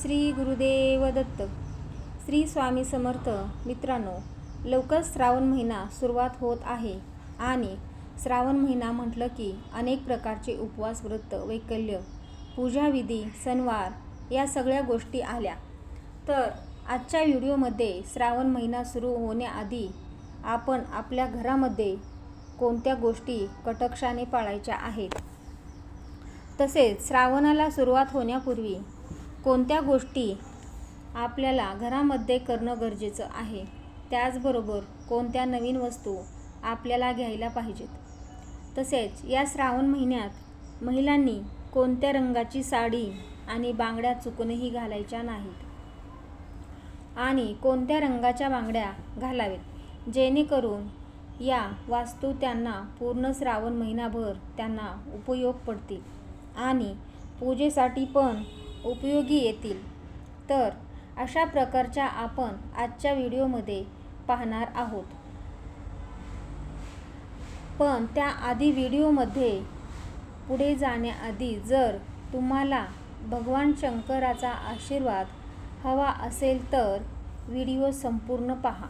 श्री गुरुदेव दत्त श्री स्वामी समर्थ. मित्रांनो लवकर श्रावण महिना सुरुवात होत आहे आणि श्रावण महिना म्हटलं की अनेक प्रकारचे उपवास व्रत वैकल्य पूजाविधी सणवार या सगळ्या गोष्टी आल्या. तर आजच्या व्हिडिओमध्ये श्रावण महिना सुरू होण्याआधी आपण आपल्या घरामध्ये कोणत्या गोष्टी कटकशाने पाळायच्या आहेत? तसेच श्रावणाला सुरुवात होण्यापूर्वी कोणत्या गोष्टी आपल्याला घरामध्ये करणं गरजेचं आहे? त्याचबरोबर कोणत्या नवीन वस्तू आपल्याला घ्यायला पाहिजेत? तसेच या श्रावण महिन्यात महिलांनी कोणत्या रंगाची साडी आणि बांगड्या चुकूनही घालायच्या नाहीत? आणि कोणत्या रंगाच्या बांगड्या घालावेत? जेणेकरून या वास्तू त्यांना पूर्ण श्रावण महिनाभर त्यांना उपयोग पडतील. आणि पूजेसाठी पण उपयोगी येतील. तर अशा प्रकारच्या आपण आजच्या व्हिडिओमध्ये पाहणार आहोत. पण त्याआधी व्हिडिओमध्ये पुढे जाण्याआधी जर तुम्हाला भगवान शंकराचा आशीर्वाद हवा असेल तर व्हिडिओ संपूर्ण पहा.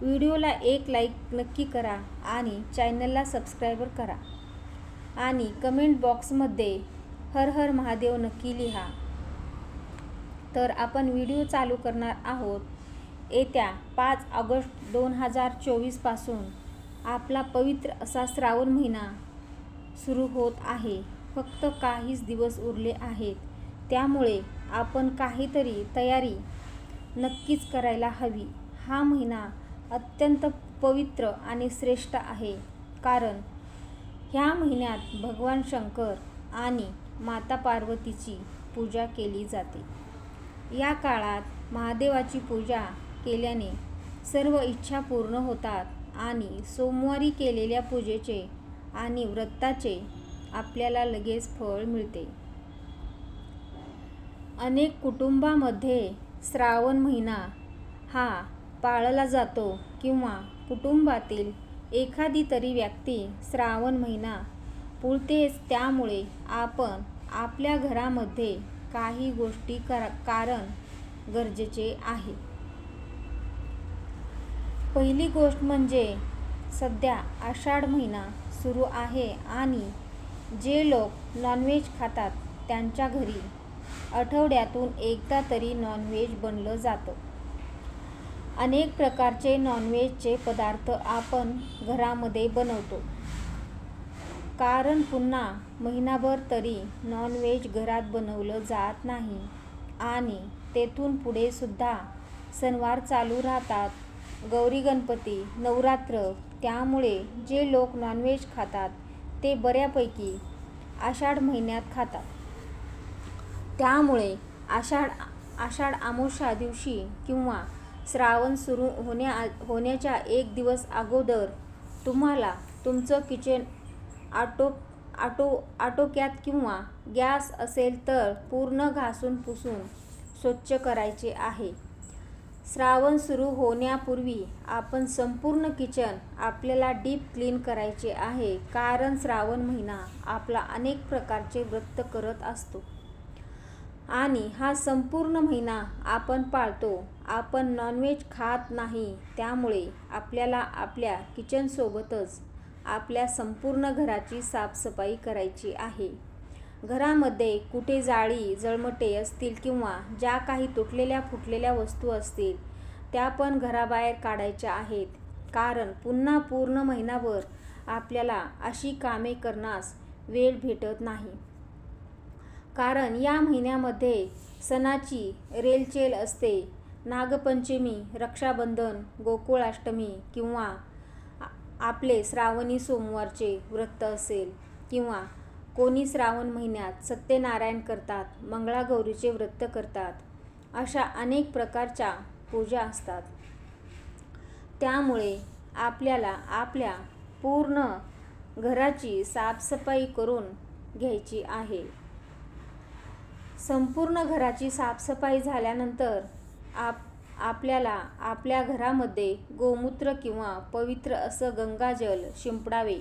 व्हिडिओला एक लाईक नक्की करा आणि चॅनलला सबस्क्राईबर करा. आणि कमेंट बॉक्समध्ये हर हर महादेव नक्की लिहा. तर आपण व्हिडिओ चालू करणार आहोत. येत्या पाच ऑगस्ट दोन हजार चोवीसपासून आपला पवित्र असा श्रावण महिना सुरू होत आहे. फक्त काहीच दिवस उरले आहेत. त्यामुळे आपण काहीतरी तयारी नक्कीच करायला हवी. हा महिना अत्यंत पवित्र आणि श्रेष्ठ आहे. कारण ह्या महिन्यात भगवान शंकर आणि माता पार्वतीची पूजा केली जाते. या काळात महादेवाची पूजा केल्याने सर्व इच्छा पूर्ण होतात आणि सोमवारी केलेल्या पूजेचे आणि व्रताचे आपल्याला लगेच फळ मिळते. अनेक कुटुंबामध्ये श्रावण महिना हा पाळला जातो किंवा कुटुंबातील एखादी तरी व्यक्ती श्रावण महिना पुळतेच त्यामुळे आपण आपल्या घरामध्ये काही गोष्टी करा कारण गरजेचे आहे. पहिली गोष्ट म्हणजे सध्या आषाढ महिना सुरू आहे आणि जे लोक नॉनव्हेज खातात त्यांच्या घरी आठवड्यातून एकदा तरी नॉनव्हेज बनलं जातं. अनेक प्रकारचे नॉनव्हेजचे पदार्थ आपण घरामध्ये बनवतो. कारण पुन्हा महिनाभर तरी नॉनव्हेज घरात बनवलं जात नाही. आणि तेथून पुढे सुद्धा सणवार चालू राहतात. गौरी गणपती नवरात्र त्यामुळे जे लोक नॉनव्हेज खातात ते बऱ्यापैकी आषाढ महिन्यात खातात. त्यामुळे आषाढ आषाढ आमोशा दिवशी किंवा श्रावण सुरू होण्या होण्याच्या एक दिवस अगोदर तुम्हाला तुमचं किचन आटो आटो आटोक्यात किंवा गॅस असेल तर पूर्ण घासून पुसून स्वच्छ करायचे आहे. श्रावण सुरू होण्यापूर्वी आपण संपूर्ण किचन आपल्याला डीप क्लीन करायचे आहे कारण श्रावण महिना आपला अनेक प्रकारचे व्रत करत असतो. आणि हा संपूर्ण महिना आपण पाळतो. आपण नॉनव्हेज खात नाही त्यामुळे आपल्याला आपल्या किचनसोबतच आपल्या संपूर्ण घराची साफसफाई करायची आहे. घरामध्ये कुठे जाळी जळमटे असतील किंवा ज्या काही तुटलेल्या फुटलेल्या वस्तू असतील त्या पण घराबाहेर काढायच्या आहेत. कारण पुन्हा पूर्ण महिनाभर आपल्याला अशी कामे करण्यास वेळ भेटत नाही. कारण या महिन्यामध्ये सणाची रेलचेल असते. नागपंचमी रक्षाबंधन गोकुळाष्टमी किंवा आपले श्रावणी सोमवारचे व्रत असेल किंवा कोणी श्रावण महिन्यात सत्यनारायण करतात मंगळागौरीचे व्रत करतात अशा अनेक प्रकारच्या पूजा असतात. त्यामुळे आपल्याला आपल्या पूर्ण घराची साफसफाई करून घ्यायची आहे. संपूर्ण घराची साफसफाई झाल्यानंतर आप आपल्याला आपल्या घरामध्ये गोमूत्र किंवा पवित्र असं गंगाजल शिंपडावे.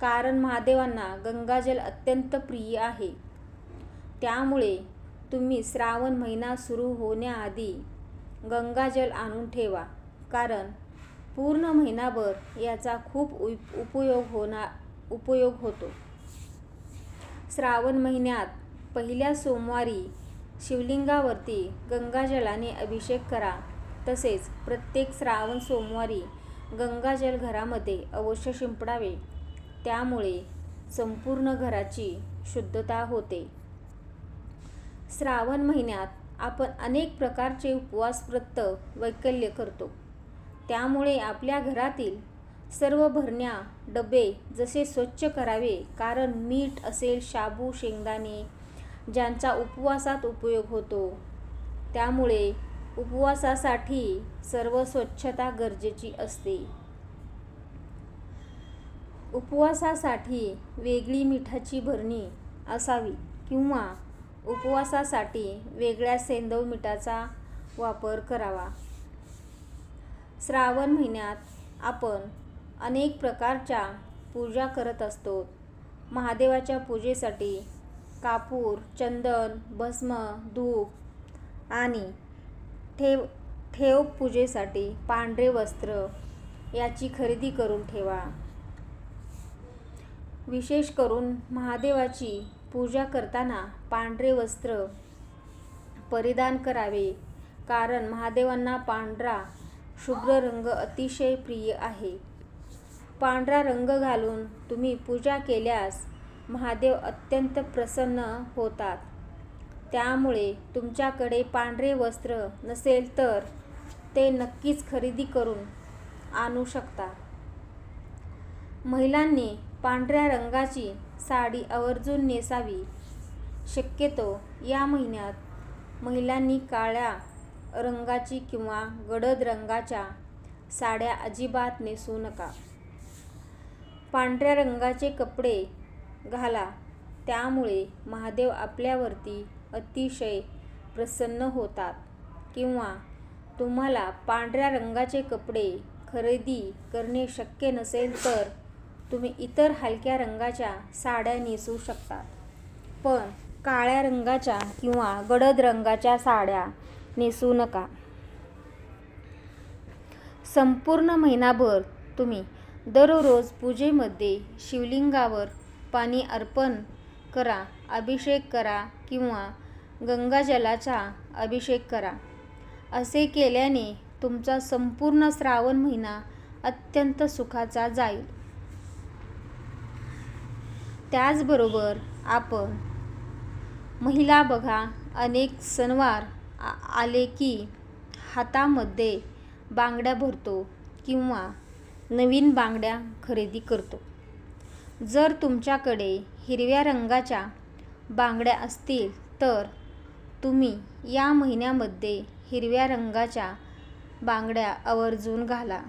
कारण महादेवांना गंगाजल अत्यंत प्रिय आहे. त्यामुळे तुम्ही श्रावण महिना सुरू होण्याआधी गंगाजल आणून ठेवा. कारण पूर्ण महिनाभर याचा खूप उप उपयोग होणार उपयोग होतो. श्रावण महिन्यात पहिल्या सोमवारी शिवलिंगावरती गंगाजलाने अभिषेक करा. तसेच प्रत्येक श्रावण सोमवारी गंगाजल घरामध्ये अवश्य शिंपडावे. त्यामुळे संपूर्ण घराची शुद्धता होते. श्रावण महिन्यात आपण अनेक प्रकारचे उपवास व्रत वैकल्य करतो. त्यामुळे आपल्या घरातील सर्व भरण्या डबे जसे स्वच्छ करावे कारण मीठ असेल शाबू शेंगदाणे ज्यांचा उपवासात उपयोग होतो. त्यामुळे उपवासासाठी सर्व स्वच्छता गरजेची असते. उपवासासाठी वेगळी मिठाची भरणी असावी किंवा उपवासासाठी वेगळ्या सेंदव मिठाचा वापर करावा. श्रावण महिन्यात आपण अनेक प्रकारच्या पूजा करत असतो. महादेवाच्या पूजेसाठी कापूर चंदन भस्म धूप आणि ठेव ठेव पूजेसाठी पांढरे वस्त्र याची खरेदी करून ठेवा. विशेष करून महादेवाची पूजा करताना पांढरे वस्त्र परिधान करावे कारण महादेवांना पांढरा शुभ्र रंग अतिशय प्रिय आहे. पांढरा रंग घालून तुम्ही पूजा केल्यास महादेव अत्यंत प्रसन्न होतात. त्यामुळे तुमच्याकडे पांढरे वस्त्र नसेल तर ते नक्कीच खरेदी करून आणू शकता. महिलांनी पांढऱ्या रंगाची साडी आवर्जून नेसावी. शक्यतो या महिन्यात महिलांनी काळ्या रंगाची किंवा गडद रंगाच्या साड्या अजिबात नेसू नका. पांढऱ्या रंगाचे कपडे घाला. त्यामुळे महादेव आपल्यावरती अतिशय प्रसन्न होतात. किंवा तुम्हाला पांढऱ्या रंगाचे कपडे खरेदी करणे शक्य नसेल तर तुम्ही इतर हलक्या रंगाच्या साड्या नेसू शकतात. पण काळ्या रंगाच्या किंवा गडद रंगाच्या साड्या नेसू नका. संपूर्ण महिनाभर तुम्ही दररोज पूजेमध्ये शिवलिंगावर पाणी अर्पण करा अभिषेक करा किंवा गंगाजलाचा अभिषेक करा. असे केल्याने तुमचा संपूर्ण श्रावण महिना अत्यंत सुखाचा जाईल. त्याचबरोबर आपण महिला बघा अनेक सणवार आले की हातामध्ये बांगड्या भरतो किंवा नवीन बांगड्या खरेदी करतो. जर तुमच्याकडे हिरव्या रंगाच्या बांगड्या असतील तर तुम्ही या महिन्यामध्ये हिरव्या रंगाच्या बांगड्या आवर्जून घाला.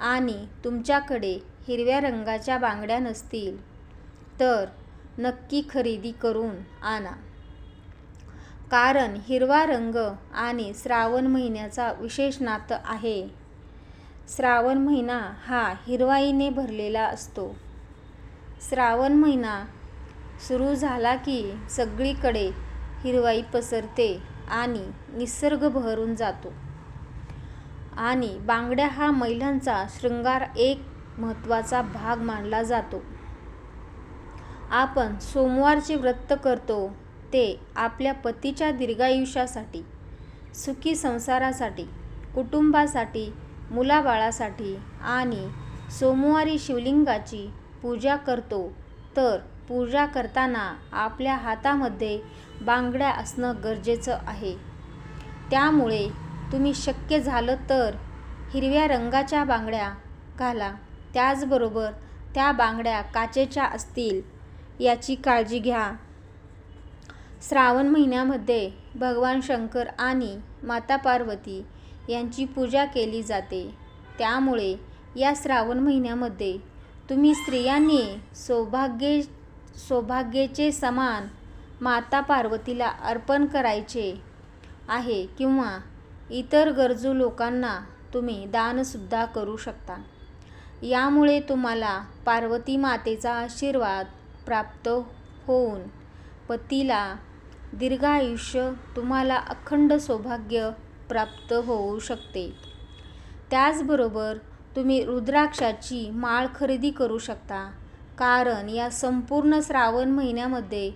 आणि तुमच्याकडे हिरव्या रंगाच्या बांगड्या नसतील तर नक्की खरेदी करून आणा. कारण हिरवा रंग आणि श्रावण महिन्याचा विशेष नातं आहे. श्रावण महिना हा हिरवाईने भरलेला असतो. श्रावण महिना सुरू झाला की सगळीकडे हिरवाई पसरते आणि निसर्ग बहरून जातो. आणि बांगड्या हा महिलांचा शृंगार एक महत्त्वाचा भाग मानला जातो. आपण सोमवारचे व्रत करतो ते आपल्या पतीच्या दीर्घायुष्यासाठी सुखी संसारासाठी कुटुंबासाठी मुलाबाळासाठी आणि सोमवारी शिवलिंगाची पूजा करतो. तर पूजा करताना आपल्या हातामध्ये बांगड्या असणं गरजेचं आहे. त्यामुळे तुम्ही शक्य झालं तर हिरव्या रंगाच्या बांगड्या घाला. त्याचबरोबर त्या बांगड्या काचेच्या असतील याची काळजी घ्या. श्रावण महिन्यामध्ये भगवान शंकर आणि माता पार्वती यांची पूजा केली जाते. त्यामुळे या श्रावण महिन्यामध्ये तुम्ही स्त्रियांनी सौभाग्य सौभाग्याचे समान माता पार्वतीला अर्पण करायचे आहे किंवा इतर गरजू लोकांना तुम्ही दानसुद्धा करू शकता. यामुळे तुम्हाला पार्वती मातेचा आशीर्वाद प्राप्त होऊन पतीला दीर्घायुष्य तुम्हाला अखंड सौभाग्य प्राप्त होऊ शकते. त्याचबरोबर तुम्ही रुद्राक्षाची माळ खरेदी करू शकता. कारण या संपूर्ण श्रावण महिन्यामध्ये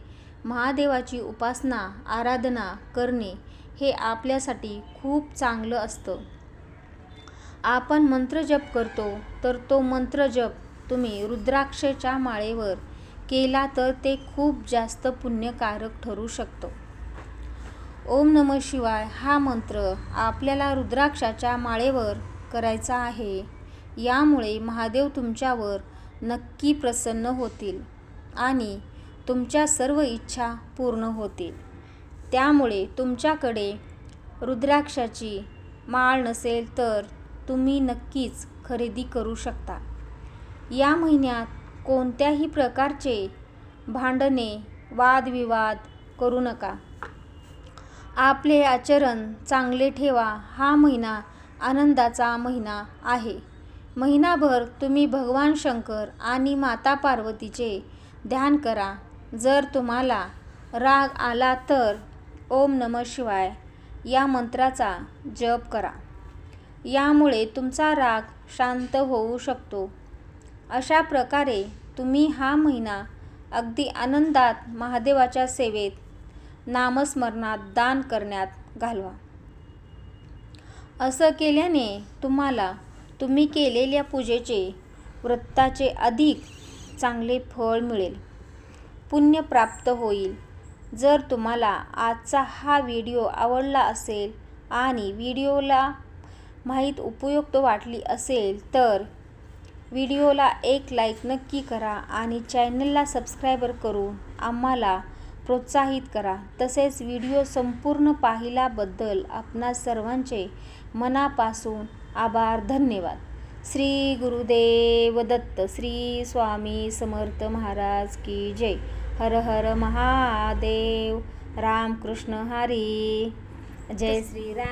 महादेवाची उपासना आराधना करणे हे आपल्यासाठी खूप चांगलं असतं. आपण मंत्रजप करतो तर तो मंत्रजप तुम्ही रुद्राक्षच्या माळेवर केला तर ते खूप जास्त पुण्यकारक ठरू शकतो. ओम नम शिवाय हा मंत्र आपल्याला रुद्राक्षाच्या माळेवर करायचा आहे. यामुळे महादेव तुमच्यावर नक्की प्रसन्न होतील आणि तुमच्या सर्व इच्छा पूर्ण होतील. त्यामुळे तुमच्याकडे रुद्राक्षाची माळ नसेल तर तुम्ही नक्कीच खरेदी करू शकता. या महिन्यात कोणत्याही प्रकारचे भांडणे वादविवाद करू नका. आपले आचरण चांगले ठेवा. हा महिना आनंदाचा महिना आहे. महिनाभर तुम्ही भगवान शंकर आणि माता पार्वतीचे ध्यान करा. जर तुम्हाला राग आला तर ओम नम शिवाय या मंत्राचा जप करा. यामुळे तुमचा राग शांत होऊ शकतो. अशा प्रकारे तुम्ही हा महिना अगदी आनंदात महादेवाच्या सेवेत नामस्मरणात दान करण्यात घालवा. असं केल्याने तुम्हाला तुम्ही केलेल्या पूजेचे व्रताचे अधिक चांगले फळ मिळेल. पुण्य प्राप्त होईल. जर तुम्हाला आजचा हा व्हिडिओ आवडला असेल आणि व्हिडिओला माहीत उपयुक्त वाटली असेल तर व्हिडिओला एक लाईक नक्की करा आणि चॅनलला सबस्क्रायबर करून आम्हाला प्रोत्साहित करा. तसेच व्हिडिओ संपूर्ण पाहिल्याबद्दल आपणा सर्वांचे मनापासून आभार धन्यवाद. श्री गुरुदेव दत्त श्री स्वामी समर्थ महाराज की जय. हर हर महादेव रामकृष्ण हरी. जय श्रीराम